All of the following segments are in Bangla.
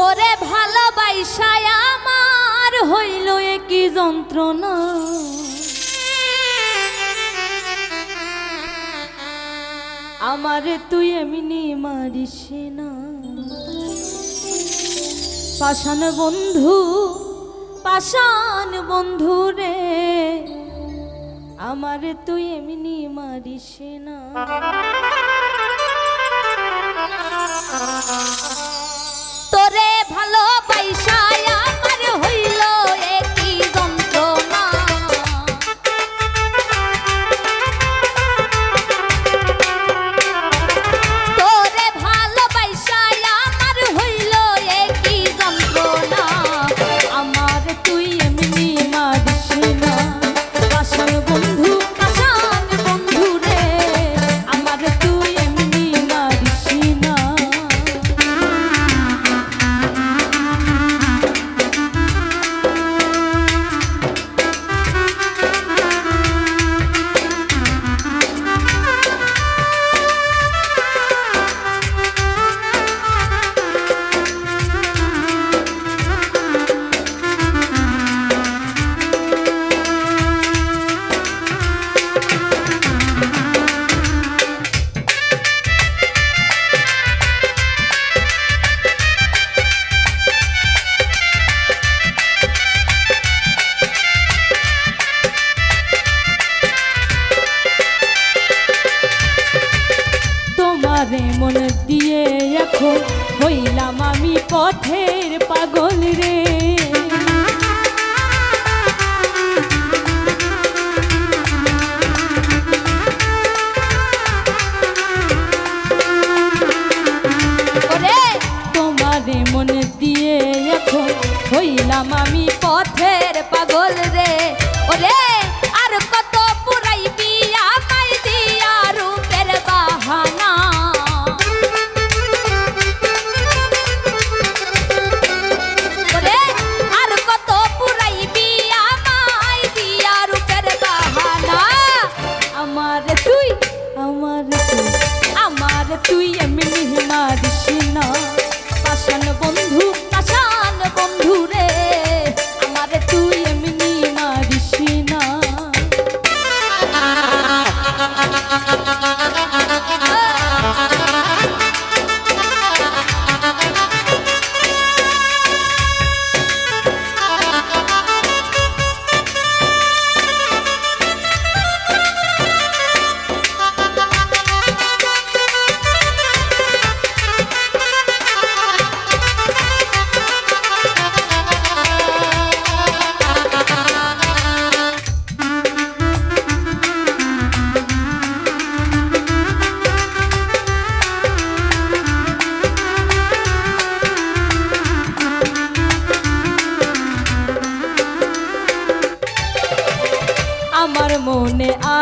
তোরে ভালোবাসায় আমার হইল কি যন্ত্রণা। আমারে তুই এমনি মারিস না। পাষাণ বন্ধু পাষাণ বন্ধু রে, আমারে তুই এমনি মারিস না। এখন হইলাম আমি পথের পাগল রে। তোমারে মন দিয়ে এখন হইলাম আমি পথের পাগল রে। আমার তুই আমার তুই আমার তুই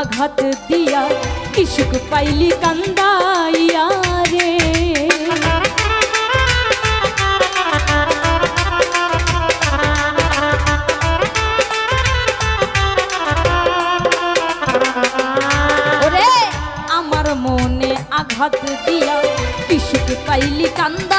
আঘাত দিয়া ইসুক পাইলি কান্দাইয়া রে। ওরে আমার মনে আঘাত দিয়া ইসুক পাইলি কান্দাইয়া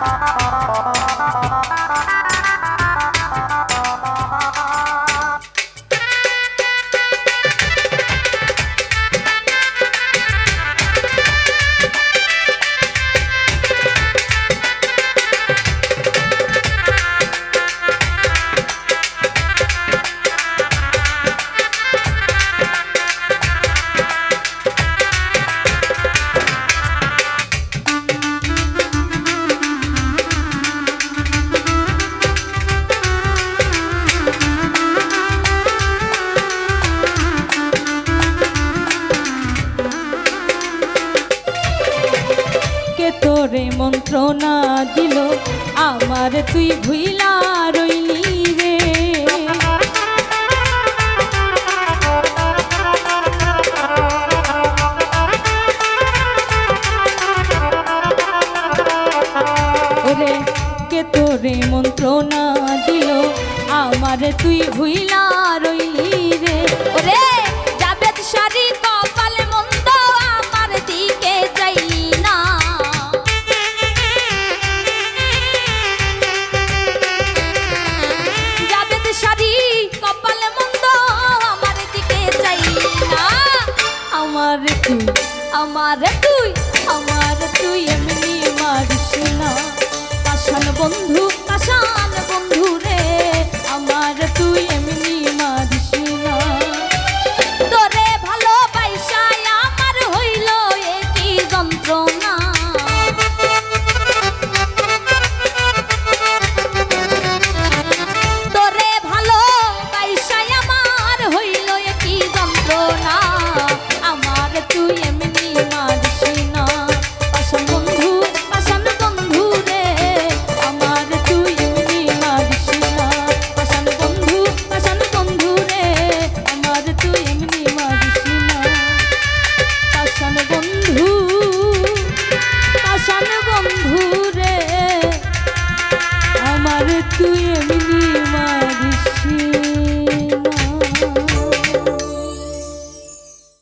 Ha ha ha! তোরে মন্ত্রণা দিল, আমার তুই ভুইলা রইলি রে। ওরে, কে তোরে মন্ত্রণা দিল, আমার তুই ভুইলা রইলি রে। ওরে জাবেদ শাড়ি তুই আমার তুই আমার তুই এমনি মারিস না। কাশান বন্ধু কাশান